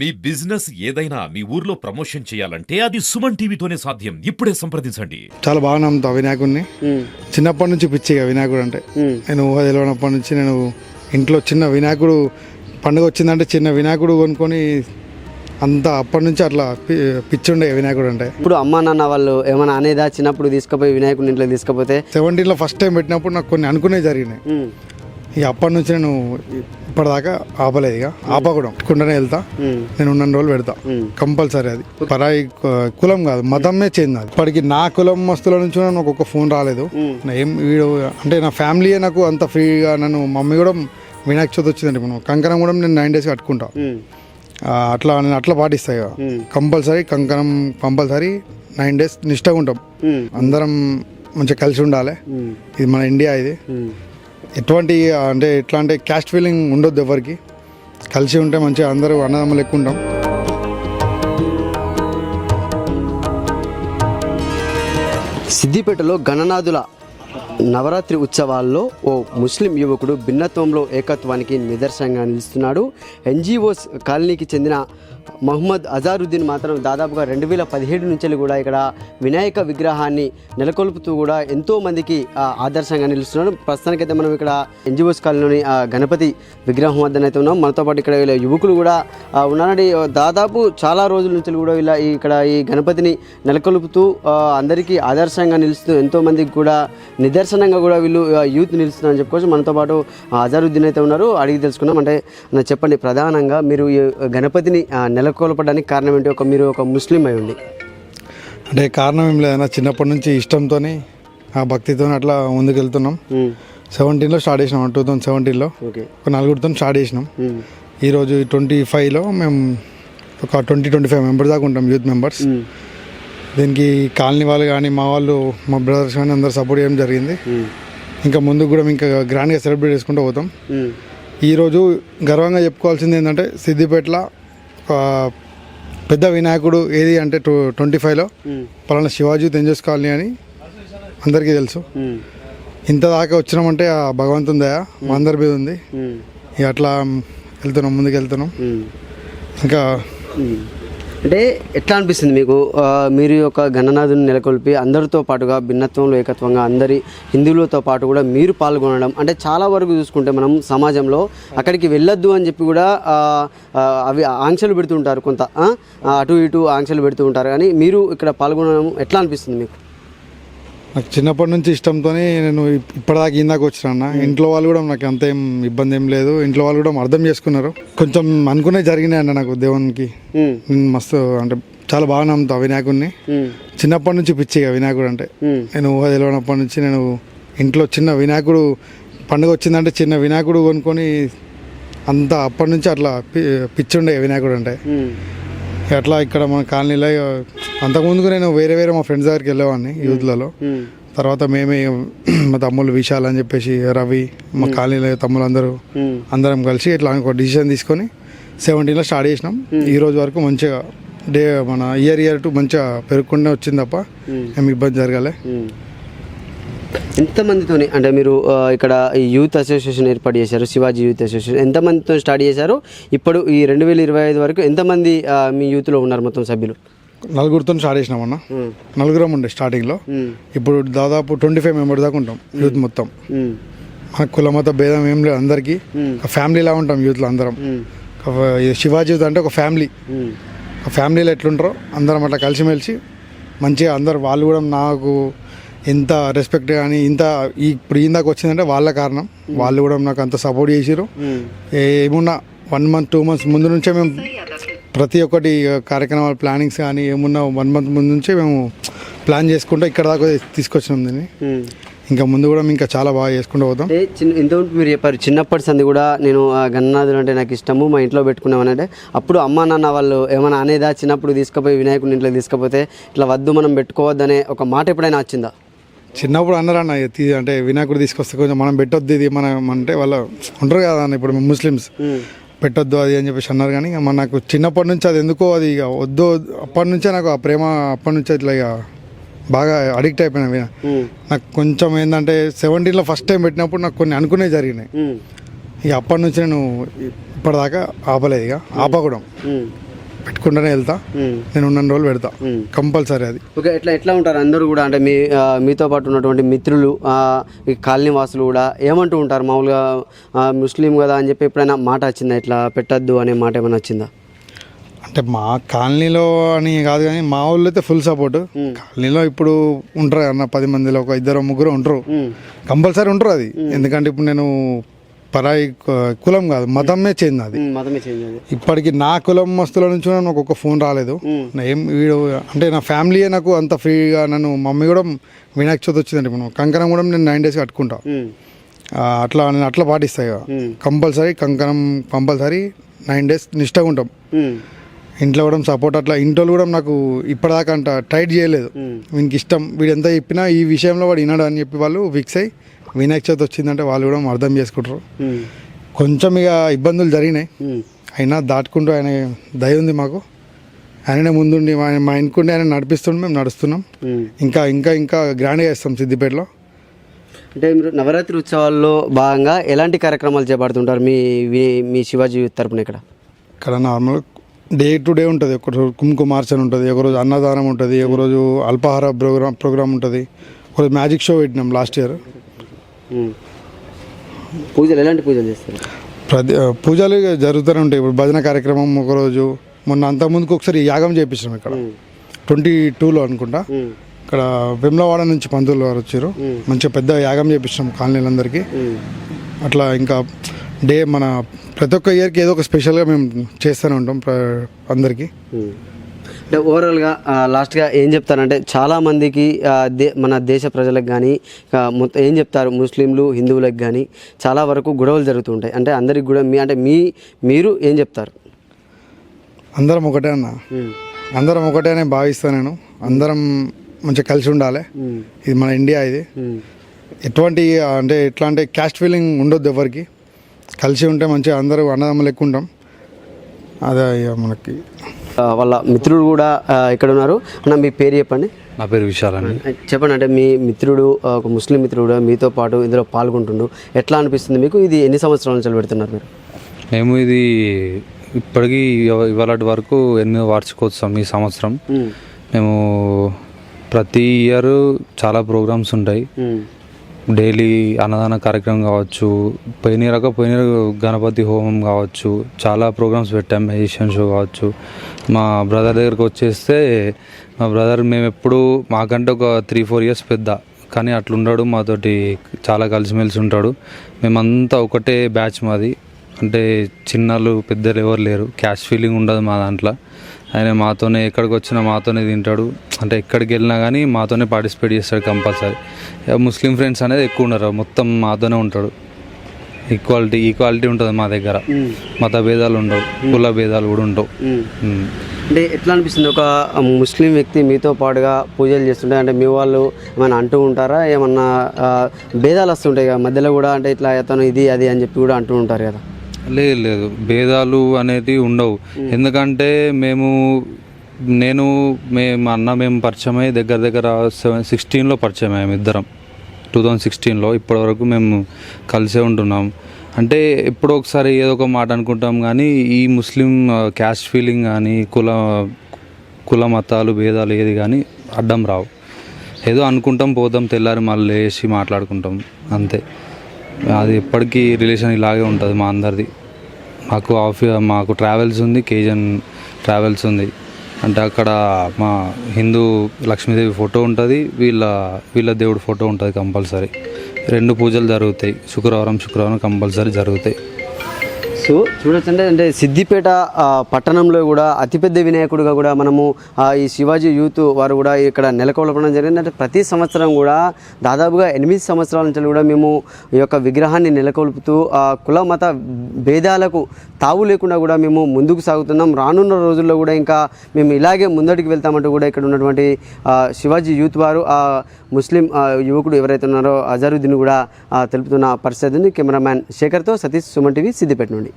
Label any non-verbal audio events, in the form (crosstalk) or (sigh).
మీ business ఏదైనా మీ ఊర్లో promotion చేయాలంటే అది సుమన్ టీవీతోనే సాధ్యం. ఇప్పుడే సంప్రదించండి. చాలా బాగా నమ్ముతా వినాయకుడిని చిన్నప్పటి నుంచి పిచ్చిగా వినాయకుడు అంటే. నేను ఊహ తెలియనప్పటి నుంచి నేను ఇంట్లో చిన్న వినాయకుడు పండుగ వచ్చిందంటే చిన్న వినాయకుడు కొనుక్కొని అంత అప్పటి నుంచి అట్లా పి- పిచ్చి ఉండే వినాయకుడు అంటే. ఇప్పుడు అమ్మా నాన్న వాళ్ళు ఏమైనా అనేదా? చిన్నప్పుడు తీసుకుపోయి వినాయకుడి ఇంట్లో తీసుకుపోతే? సెవెంటీన్లో ఫస్ట్ టైం పెట్టినప్పుడు నాకు కొన్ని అనుకునే జరిగినాయి. ఇక అప్పటి నుంచి నేను ఇప్పటిదాకా ఆపలేదు ఇక. ఆపకూడదు. కుండనే వెళ్తా. నేను ఉన్న రోజులు పెడతా. కంపల్సరీ అది. పరాయి కులం కాదు మతమే చేంజ్ అది ఇప్పటికి నా కులం మస్తుల నుంచి నాకు ఫోన్ రాలేదు. నా ఏం వీడు అంటే నా ఫ్యామిలీ నాకు అంత ఫ్రీగా నన్ను మమ్మీ కూడా వినాయక చవితి వచ్చిందండి. మనం కంకణం కూడా నేను నైన్ డేస్ కట్టుకుంటా. అట్లా నేను అట్లా పాటిస్తా ఇక. కంపల్సరీ కంకణం కంపల్సరీ నైన్ డేస్ నిష్టగా ఉంటాం. అందరం మంచిగా కలిసి ఉండాలి. ఇది మన ఇండియా ఇది. ఎటువంటి అంటే ఎట్లా అంటే క్యాస్ట్ ఫీలింగ్ ఉండొద్దు ఎవరికి. కలిసి ఉంటే మంచిగా అందరూ అన్నదమ్ములు ఎక్కువ ఉంటాం. సిద్దిపేటలో గణనాథుల నవరాత్రి ఉత్సవాల్లో ఓ ముస్లిం యువకుడు భిన్నత్వంలో ఏకత్వానికి నిదర్శనంగా నిలుస్తున్నాడు. ఎన్జిఓస్ కాలనీకి చెందిన మహమ్మద్ అజారుద్దీన్ మాత్రం దాదాపుగా రెండు వేల పదిహేడు నుంచి కూడా ఇక్కడ వినాయక విగ్రహాన్ని నెలకొల్పుతూ కూడా ఎంతో మందికి ఆదర్శంగా నిలుస్తున్నాడు ప్రస్తుతానికైతే మనం ఇక్కడ ఎన్జిఓస్ కాలనీలోని గణపతి విగ్రహం వద్దనైతే ఉన్నాం. మనతో పాటు ఇక్కడ వీళ్ళ యువకులు కూడా ఉన్నారండి. దాదాపు చాలా రోజుల నుంచి కూడా ఇలా ఇక్కడ ఈ గణపతిని నెలకొల్పుతూ అందరికీ ఆదర్శంగా నిలుస్తూ ఎంతో మందికి కూడా నిదర్శనంగా కూడా వీళ్ళు యూత్ నిలుస్తున్నారని చెప్పుకోవచ్చు. మనతో పాటు అజారుద్దీన్ అయితే ఉన్నారు. అడిగి తెలుసుకున్నాం అంటే చెప్పండి ప్రధానంగా మీరు ఈ గణపతిని నెల నెలకొల్పడానికి కారణం ఏంటి? ఒక మీరు ఒక ముస్లిం అయి ఉండి. అంటే కారణం ఏం లేదన్నా చిన్నప్పటి నుంచి ఇష్టంతో ఆ భక్తితో అట్లా ముందుకు వెళ్తున్నాం సెవెంటీన్లో స్టార్ట్ చేసినాం టూ థౌజండ్ సెవెంటీన్లో. ఓకే. ఒక నలుగురితో స్టార్ట్ చేసినాం. ఈరోజు ట్వంటీ ఫైవ్లో మేము ఒక ట్వంటీ ట్వంటీ ఫైవ్ మెంబర్స్ దాకా ఉంటాం యూత్ మెంబర్స్. దీనికి కాలనీ వాళ్ళు కానీ మా వాళ్ళు మా బ్రదర్స్ కానీ అందరు సపోర్ట్ చేయడం జరిగింది. ఇంకా ముందుకు కూడా ఇంకా గ్రాండ్గా సెలబ్రేట్ చేసుకుంటూ పోతాం. ఈరోజు గర్వంగా చెప్పుకోవాల్సింది ఏంటంటే సిద్దిపేటలో పెద్ద వినాయకుడు ఏది అంటే టూ ట్వంటీ ఫైవ్లో పలానా శివాజీ తెంజస్ కాలనీ అని అందరికీ తెలుసు. ఇంత దాకా వచ్చినామంటే ఆ భగవంతుని దయ మా అందరి మీద ఉంది. ఇక అట్లా వెళ్తున్నాం ముందుకు వెళ్తున్నాం ఇంకా అంటే ఎట్లా అనిపిస్తుంది మీకు? మీరు యొక్క గణనాథుని నెలకొల్పి అందరితో పాటుగా భిన్నత్వంలో ఏకత్వంగా అందరి హిందువులతో పాటు కూడా మీరు పాల్గొనడం అంటే చాలా వరకు చూసుకుంటే మనం సమాజంలో అక్కడికి వెళ్ళొద్దు అని చెప్పి కూడా అవి ఆంక్షలు పెడుతుంటారు కొంత అటు ఇటు ఆంక్షలు పెడుతూ ఉంటారు కానీ మీరు ఇక్కడ పాల్గొనడం ఎట్లా అనిపిస్తుంది మీకు? నాకు చిన్నప్పటి నుంచి ఇష్టంతో నేను ఇప్- ఇప్పటిదాకా ఇందాక వచ్చిన ఇంట్లో వాళ్ళు కూడా నాకు అంత ఏం ఇబ్బంది ఏం లేదు. ఇంట్లో వాళ్ళు కూడా అర్థం చేసుకున్నారు. కొంచెం అనుకునే జరిగినాయి అన్న నాకు దేవునికి. నేను మస్తు అంటే చాలా బాగా నమ్ముతా వినాయకుడిని చిన్నప్పటి నుంచి పిచ్చిగా వినాయకుడు అంటే. నేను ఊహ తెలియనప్పటి నుంచి నేను ఇంట్లో చిన్న వినాయకుడు పండుగ వచ్చిందంటే చిన్న వినాయకుడు కొనుక్కొని అంత అప్పటి నుంచి అట్లా పిచ్చి ఉండే వినాయకుడు అంటే. అట్లా ఇక్కడ మన కాలనీలో అంతకుముందుకు నేను వేరే వేరే మా ఫ్రెండ్స్ దగ్గరికి వెళ్ళేవాడిని యూత్లలో. తర్వాత మేమే (clears throat) మా తమ్ముళ్ళు విశాల్ అని చెప్పేసి రవి మా కాలనీలో తమ్ముళ్ళు అందరూ. అందరం కలిసి ఇట్లా ఒక డిసిషన్ తీసుకొని సెవెంటీన్లో స్టార్ట్ చేసినాం. ఈ రోజు వరకు మంచిగా డే మన ఇయర్ ఇయర్ టు మంచిగా పెరుగుకుంటే వచ్చింది తప్ప ఏమి ఇబ్బంది జరగాలి. ఎంతమందితోని అంటే మీరు ఇక్కడ ఈ యూత్ అసోసియేషన్ ఏర్పాటు చేశారు శివాజీ యూత్ అసోసియేషన్ ఎంతమందితో స్టార్ట్ చేశారు? ఇప్పుడు ఈ రెండు వేల ఇరవై ఐదు వరకు ఎంతమంది మీ యూత్లో ఉన్నారు మొత్తం సభ్యులు? నలుగురితో స్టార్ట్ చేసినామన్న. నలుగురం ఉండే స్టార్టింగ్లో. ఇప్పుడు దాదాపు ట్వంటీ ఫైవ్ మెంబర్స్ దాకా ఉంటాం యూత్ మొత్తం. మ్మ్. మన కుల మత భేదం ఏం లేదు అందరికీ. ఫ్యామిలీలా ఉంటాం యూత్లో అందరం. శివాజీ యూత్ అంటే ఒక ఫ్యామిలీ. ఫ్యామిలీలో ఎట్లుంటారో అందరం అట్లా కలిసిమెలిసి మంచిగా అందరు వాళ్ళు కూడా నాకు ఎంత రెస్పెక్ట్ కానీ ఇంత ఈ ఇప్పుడు ఇందాక వచ్చిందంటే వాళ్ళ కారణం. వాళ్ళు కూడా నాకు అంత సపోర్ట్ చేసిరు. ఏమున్నా వన్ మంత్ టూ మంత్స్ ముందు నుంచే మేము ప్రతి ఒక్కటి కార్యక్రమాల ప్లానింగ్స్ కానీ ఏమున్నా వన్ మంత్ ముందు నుంచే మేము ప్లాన్ చేసుకుంటూ ఇక్కడ దాకా తీసుకొచ్చినాం దీన్ని. ఇంకా ముందు కూడా ఇంకా చాలా బాగా చేసుకుంటూ పోతాం. చిన్న ఇంతకుముందు మీరు చెప్పారు చిన్నప్పటి సంది కూడా నేను ఆ, గణనాథులు అంటే నాకు ఇష్టము మా ఇంట్లో పెట్టుకున్నామని అంటే అప్పుడు అమ్మా నాన్న వాళ్ళు ఏమైనా అనేదా? చిన్నప్పుడు తీసుకుపోయి వినాయకుడి ఇంట్లో తీసుకపోతే ఇట్లా వద్దు మనం పెట్టుకోవద్దనే ఒక మాట ఎప్పుడైనా వచ్చిందా? చిన్నప్పుడు అన్నారు అన్న అంటే వినాయకుడు తీసుకొస్తే కొంచెం మనం పెట్టొద్దు ఇది మనం అంటే వాళ్ళు ఉంటారు కదా అన్న ఇప్పుడు ముస్లిమ్స్. పెట్టొద్దు అది అని చెప్పేసి అన్నారు కానీ మన నాకు చిన్నప్పటి నుంచి అది ఎందుకో అది ఇక వద్దు అప్పటి నుంచే నాకు ఆ ప్రేమ అప్పటి నుంచే ఇట్లా ఇక బాగా అడిక్ట్ అయిపోయినా. నాకు కొంచెం ఏంటంటే సెవెంటీన్లో ఫస్ట్ టైం పెట్టినప్పుడు నాకు కొన్ని అనుకునే జరిగినాయి. ఇక అప్పటి నుంచి నేను ఇప్పటిదాకా ఆపలేదు ఇక ఆపకూడదు. పెట్టుకుంటూనే వెళ్తా. నేను ఉన్న రోజులు పెడతా. కంపల్సరీ అది. ఓకే ఎట్లా ఎట్లా ఉంటారు అందరూ కూడా? అంటే మీ మీతో పాటు ఉన్నటువంటి మిత్రులు ఈ కాలనీ వాసులు కూడా ఏమంటూ ఉంటారు? మామూలుగా ముస్లిం కదా అని చెప్పి ఎప్పుడైనా మాట వచ్చిందా? ఇట్లా పెట్టద్దు అనే మాట ఏమైనా వచ్చిందా? అంటే మా కాలనీలో అని కాదు కానీ మా ఊళ్ళో అయితే ఫుల్ సపోర్ట్ కాలనీలో ఇప్పుడు ఉంటారు అన్న పది మందిలో ఒక ఇద్దరు ముగ్గురు ఉంటారు. కంపల్సరీ ఉంటారు అది. ఎందుకంటే ఇప్పుడు నేను పరాయి కులం కాదు మతమే చేంజ్ అది. ఇప్పటికి నా కులం మస్తుల నుంచి నాకు ఒక ఫోన్ రాలేదు. ఏం వీడు అంటే నా ఫ్యామిలీయే నాకు అంత ఫ్రీగా నన్ను మమ్మీ కూడా వినాయక చవితి వచ్చిందండి మనం కంకణం కూడా నేను నైన్ డేస్ కట్టుకుంటా. అట్లా నేను అట్లా పాటిస్తాయి కంపల్సరీ కంకణం కంపల్సరీ నైన్ డేస్ నిష్టగా ఉంటాం. ఇంట్లో కూడా సపోర్ట్ అట్లా ఇంట్లో కూడా నాకు ఇప్పటిదాకా అంట టైట్ చేయలేదు. వీనికి ఇష్టం వీడు ఎంత చెప్పినా ఈ విషయంలో వాడు వినడు అని చెప్పి వాళ్ళు ఫిక్స్ అయ్యి వినాయక చవితి వచ్చిందంటే వాళ్ళు కూడా అర్థం చేసుకుంటారు. కొంచెం ఇక ఇబ్బందులు జరిగినాయి. అయినా దాటుకుంటూ ఆయన దయ ఉంది మాకు. ఆయననే ముందుండి మా ఇంటికుండి ఆయన నడిపిస్తుండే మేము నడుస్తున్నాం. ఇంకా ఇంకా ఇంకా గ్రాండ్గా చేస్తాం సిద్దిపేటలో. అంటే మీరు నవరాత్రి ఉత్సవాల్లో భాగంగా ఎలాంటి కార్యక్రమాలు చేపడుతుంటారు? మీ మీ- శివాజీ తరపున ఇక్కడ? ఇక్కడ నార్మల్ డే టు డే ఉంటుంది. ఒకరోజు కుంకుమార్చన ఉంటుంది ఒకరోజు అన్నదానం ఉంటుంది ఒకరోజు అల్పాహార ప్రోగ్రామ్ ప్రోగ్రామ్ ఉంటుంది. ఒకరోజు మ్యాజిక్ షో పెట్టినాం లాస్ట్ ఇయర్. పూజలు ఎలాంటి పూజలు చేస్తారు? ప్రతి పూజలు జరుగుతూనే ఉంటాయి. ఇప్పుడు భజన కార్యక్రమం ఒకరోజు మొన్న అంత ముందుకు ఒకసారి యాగం చేయించినాం ఇక్కడ. ట్వంటీ టూలో అనుకుంటా. ఇక్కడ వెమ్లవాడ నుంచి పంతులు వారు వచ్చారు. మంచిగా పెద్ద యాగం చేపించినాం కాలనీలందరికీ. అట్లా ఇంకా డే మన ప్రతి ఒక్క ఇయర్కి ఏదో ఒక స్పెషల్గా మేము చేస్తూనే ఉంటాం అందరికీ. అంటే ఓవరాల్గా లాస్ట్గా ఏం చెప్తారంటే చాలామందికి దే మన దేశ ప్రజలకు కానీ మొత్తం ఏం చెప్తారు ముస్లింలు హిందువులకు కానీ చాలా వరకు గొడవలు జరుగుతుంటాయి. అంటే అందరికి కూడా మీ అంటే మీ మీరు ఏం చెప్తారు? అందరం ఒకటే అన్న. అందరం ఒకటే అని భావిస్తాను నేను. అందరం మంచిగా కలిసి ఉండాలి. ఇది మన ఇండియా ఇది. ఎటువంటి అంటే ఎట్లా అంటే క్యాస్ట్ ఫీలింగ్ ఉండొద్దు ఎవరికి. కలిసి ఉంటే మంచిగా అందరూ అన్నదమ్ములు ఎక్కువ ఉంటాం. అదే మనకి వాళ్ళ మిత్రుడు కూడా ఇక్కడ ఉన్నారు. అన్న మీ పేరు చెప్పండి. నా పేరు విశాల్ అండి. చెప్పండి అంటే మీ మిత్రుడు ఒక ముస్లిం మిత్రుడు మీతో పాటు ఇందులో పాల్గొంటుండు. ఎట్లా అనిపిస్తుంది మీకు? ఇది ఎన్ని సంవత్సరాల నుంచి పెడుతున్నారు మీరు? మేము ఇది ఇప్పటికీ ఇవ- ఇవాళ వరకు ఎన్నో వార్షికోత్సవం ఈ సంవత్సరం. మేము ప్రతి ఇయర్ చాలా ప్రోగ్రామ్స్ ఉంటాయి. డైలీ అన్నదాన కార్యక్రమం కావచ్చు పోయినరక పోయిన గణపతి హోమం కావచ్చు చాలా ప్రోగ్రామ్స్ పెట్టాం మెజిషియన్ షో కావచ్చు. మా బ్రదర్ దగ్గరకు వచ్చేస్తే మా బ్రదర్ మేము ఎప్పుడు మాకంటే ఒక త్రీ ఫోర్ ఇయర్స్ పెద్ద కానీ అట్లుండడు మాతోటి చాలా కలిసిమెలిసి ఉంటాడు. మేమంతా ఒకటే బ్యాచ్ మాది అంటే చిన్నలు పెద్దలు ఎవరు లేరు క్యాష్ ఫీలింగ్ ఉండదు మా దాంట్లో. ఆయన మాతోనే ఎక్కడికి వచ్చినా మాతోనే తింటాడు. అంటే ఎక్కడికి వెళ్ళినా కానీ మాతోనే పార్టిసిపేట్ చేస్తాడు కంపల్సరీ. ముస్లిం ఫ్రెండ్స్ అనేది ఎక్కువ ఉన్నారు మొత్తం మాతోనే ఉంటాడు. ఈక్వాలిటీ ఈక్వాలిటీ ఉంటుంది మా దగ్గర. మత భేదాలు ఉండవు. కుల భేదాలు కూడా ఉండవు. అంటే ఎట్లా అనిపిస్తుంది? ఒక ముస్లిం వ్యక్తి మీతో పాటుగా పూజలు చేస్తుంటే అంటే మీ వాళ్ళు ఏమైనా అంటూ ఉంటారా? ఏమన్నా భేదాలు వస్తుంటాయి కదా. మధ్యలో కూడా అంటే ఇట్లా అతను ఇది అది అని చెప్పి కూడా అంటూ ఉంటారు కదా. లేదు లేదు. భేదాలు అనేటివి ఉండవు. ఎందుకంటే మేము నేను మేము అన్న మేము పరిచయం అయ్యి దగ్గర దగ్గర సెవెన్ సిక్స్టీన్లో పరిచయం అయ్యాము ఇద్దరం. టూ థౌజండ్ సిక్స్టీన్లో ఇప్పటివరకు మేము కలిసే ఉంటున్నాం. అంటే ఎప్పుడో ఒకసారి ఏదో ఒక మాట అనుకుంటాం కానీ ఈ ముస్లిం క్యాస్ట్ ఫీలింగ్ కానీ కుల కుల మతాలు భేదాలు ఏది కానీ అడ్డం రావు. ఏదో అనుకుంటాం పోతాం తెల్లారి మళ్ళీ లేచి మాట్లాడుకుంటాం. అంతే. అది ఎప్పటికీ రిలేషన్ ఇలాగే ఉంటుంది మా అందరిది. మాకు ఆఫీ మాకు ట్రావెల్స్ ఉంది కేజన్ ట్రావెల్స్ ఉంది. అంటే అక్కడ మా హిందూ లక్ష్మీదేవి ఫోటో ఉంటుంది వీళ్ళ వీళ్ళ దేవుడు ఫోటో ఉంటుంది కంపల్సరీ. రెండు పూజలు జరుగుతాయి. శుక్రవారం శుక్రవారం కంపల్సరీ జరుగుతాయి. సో చూడొచ్చు అంటే అంటే సిద్దిపేట పట్టణంలో కూడా అతిపెద్ద వినాయకుడిగా కూడా మనము ఈ శివాజీ యూత్ వారు కూడా ఇక్కడ నెలకొల్పడం జరిగింది. అంటే ప్రతి సంవత్సరం కూడా దాదాపుగా ఎనిమిది సంవత్సరాల నుంచి కూడా మేము ఈ యొక్క విగ్రహాన్ని నెలకొల్పుతూ ఆ, కుల మత భేదాలకు తావు లేకుండా కూడా మేము ముందుకు సాగుతున్నాం. రానున్న రోజుల్లో కూడా ఇంకా మేము ఇలాగే ముందడికి వెళ్తామంటూ కూడా ఇక్కడ ఉన్నటువంటి శివాజీ యూత్ వారు ఆ ముస్లిం యువకుడు ఎవరైతే ఉన్నారో అజరుద్దీన్ కూడా తెలుపుతున్న తెలుపుతున్న పరిస్థితిని కెమెరామ్యాన్ శేఖర్తో సతీష్ సుమన్ టీవీ సిద్దిపేట నుండి.